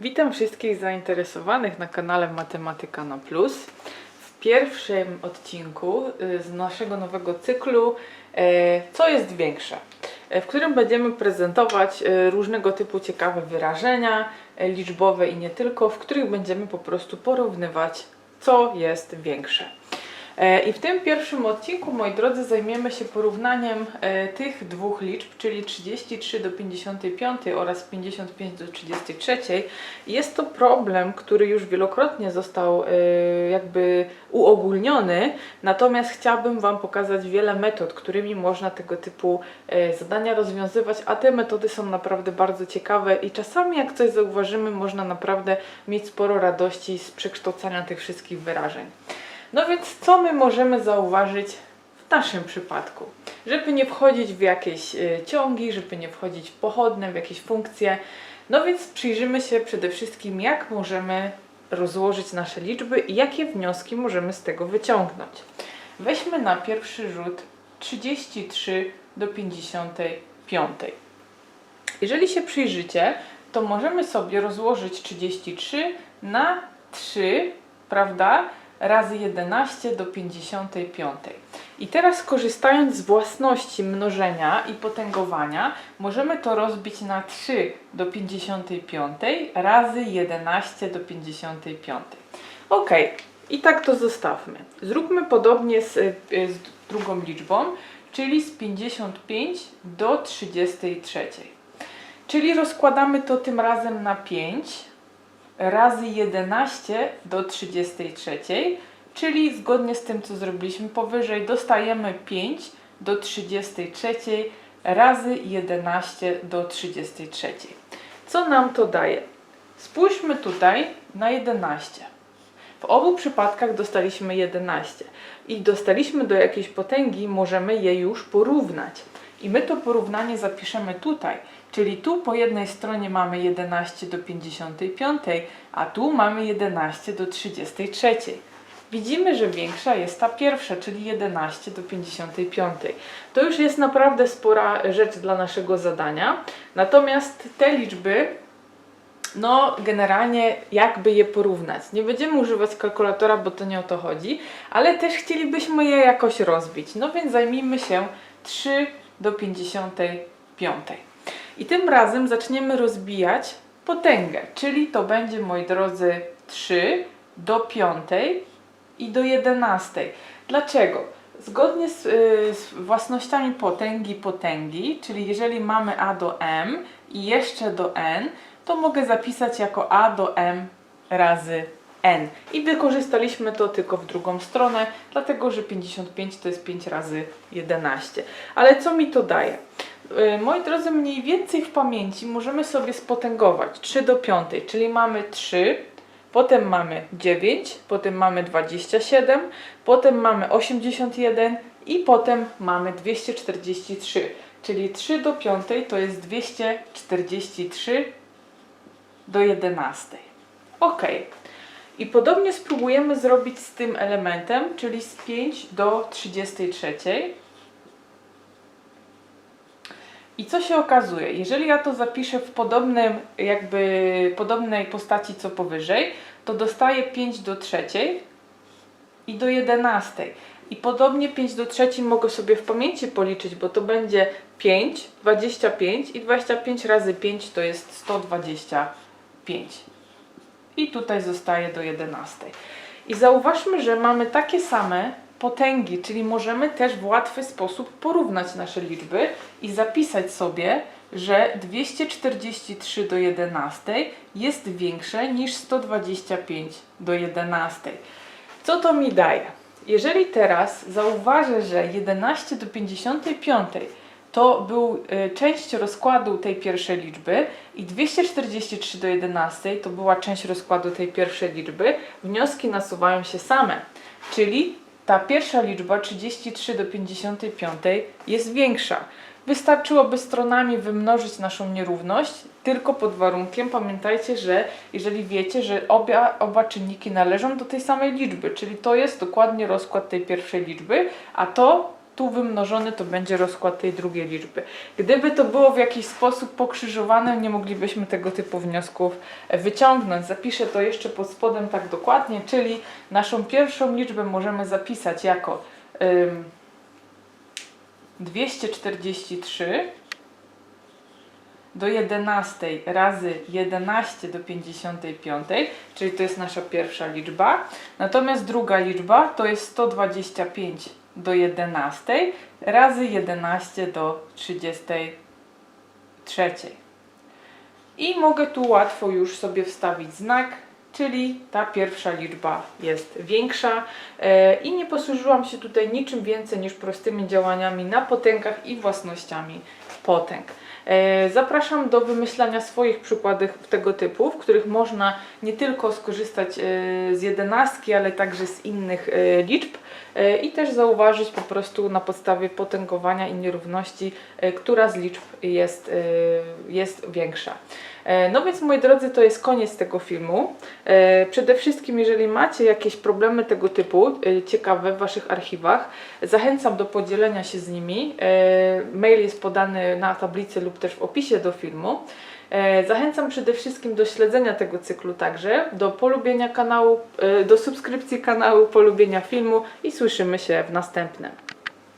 Witam wszystkich zainteresowanych na kanale Matematyka na Plus. W pierwszym odcinku y, z naszego nowego cyklu e, Co jest większe? e, w którym będziemy prezentować różnego typu ciekawe wyrażenia liczbowe i nie tylko, w których będziemy po prostu porównywać, co jest większe. E, I w tym pierwszym odcinku, moi drodzy, zajmiemy się porównaniem e, tych dwóch liczb, czyli 33 do 55 oraz 55 do 33. Jest to problem, który już wielokrotnie został e, jakby uogólniony, natomiast chciałabym Wam pokazać wiele metod, którymi można tego typu zadania rozwiązywać, a te metody są naprawdę bardzo ciekawe i czasami jak coś zauważymy, można naprawdę mieć sporo radości z przekształcania tych wszystkich wyrażeń. No więc co my możemy zauważyć w naszym przypadku? Żeby nie wchodzić w jakieś y, ciągi, żeby nie wchodzić w pochodne, w jakieś funkcje. No więc przyjrzymy się przede wszystkim, jak możemy rozłożyć nasze liczby i jakie wnioski możemy z tego wyciągnąć. Weźmy na pierwszy rzut 33 do 55. Jeżeli się przyjrzycie, to możemy sobie rozłożyć 33 na 3, prawda? Razy 11 do 55. I teraz korzystając z własności mnożenia i potęgowania, możemy to rozbić na 3 do 55 razy 11 do 55. Ok, i tak to zostawmy. Zróbmy podobnie z, y, z drugą liczbą, czyli z 55 do 33. Czyli rozkładamy to tym razem na 5 razy 11 do 33, czyli zgodnie z tym, co zrobiliśmy powyżej, dostajemy 5 do 33 razy 11 do 33. Co nam to daje? Spójrzmy tutaj na 11. W obu przypadkach dostaliśmy 11 i dostaliśmy do jakiejś potęgi, możemy je już porównać. I my to porównanie zapiszemy tutaj, czyli tu po jednej stronie mamy 11 do 55, a tu mamy 11 do 33. Widzimy, że większa jest ta pierwsza, czyli 11 do 55. To już jest naprawdę spora rzecz dla naszego zadania. Natomiast te liczby no, generalnie jakby je porównać. Nie będziemy używać kalkulatora, bo to nie o to chodzi, ale też chcielibyśmy je jakoś rozbić. No więc zajmijmy się 3 do 55. I tym razem zaczniemy rozbijać potęgę, czyli to będzie, moi drodzy, 3 do 5 i do 11. Dlaczego? Zgodnie z, y, z własnościami potęgi potęgi, czyli jeżeli mamy a do m i jeszcze do n, to mogę zapisać jako a do m razy n. I wykorzystaliśmy to tylko w drugą stronę, dlatego że 55 to jest 5 razy 11. Ale co mi to daje? Yy, Moi drodzy, mniej więcej w pamięci możemy sobie spotęgować 3 do 5, czyli mamy 3, potem mamy 9, potem mamy 27, potem mamy 81 i potem mamy 243. Czyli 3 do 5 to jest 243 do 11. Ok. I podobnie spróbujemy zrobić z tym elementem, czyli z 5 do 33. I co się okazuje? Jeżeli ja to zapiszę w podobnym, jakby podobnej postaci co powyżej, to dostaję 5 do trzeciej i do 11. I podobnie 5 do trzeciej mogę sobie w pamięci policzyć, bo to będzie 5, 25 i 25 razy 5 to jest 125. I tutaj zostaje do 11. I zauważmy, że mamy takie same potęgi, czyli możemy też w łatwy sposób porównać nasze liczby i zapisać sobie, że 243 do 11 jest większe niż 125 do 11. Co to mi daje? Jeżeli teraz zauważę, że 11 do 55 to był y, część rozkładu tej pierwszej liczby i 243 do 11 to była część rozkładu tej pierwszej liczby, wnioski nasuwają się same. Czyli ta pierwsza liczba 33 do 55 jest większa. Wystarczyłoby stronami wymnożyć naszą nierówność, tylko pod warunkiem, pamiętajcie, że jeżeli wiecie, że obia, oba czynniki należą do tej samej liczby, czyli to jest dokładnie rozkład tej pierwszej liczby, a to tu wymnożony to będzie rozkład tej drugiej liczby. Gdyby to było w jakiś sposób pokrzyżowane, nie moglibyśmy tego typu wniosków e, wyciągnąć. Zapiszę to jeszcze pod spodem tak dokładnie, czyli naszą pierwszą liczbę możemy zapisać jako ym, 243 do 11 razy 11 do 55, czyli to jest nasza pierwsza liczba. Natomiast druga liczba to jest 125 do 11 razy 11 do 33. I mogę tu łatwo już sobie wstawić znak, czyli ta pierwsza liczba jest większa e, i nie posłużyłam się tutaj niczym więcej niż prostymi działaniami na potęgach i własnościami potęg. E, Zapraszam do wymyślania swoich przykładów tego typu, w których można nie tylko skorzystać e, z jedenastki, ale także z innych e, liczb i też zauważyć po prostu na podstawie potęgowania i nierówności, która z liczb jest, jest większa. E, No więc moi drodzy, to jest koniec tego filmu. E, Przede wszystkim, jeżeli macie jakieś problemy tego typu, e, ciekawe w Waszych archiwach, zachęcam do podzielenia się z nimi. Mail jest podany na tablicy lub też w opisie do filmu. Zachęcam przede wszystkim do śledzenia tego cyklu także, do polubienia kanału, do subskrypcji kanału, polubienia filmu i słyszymy się w następnym.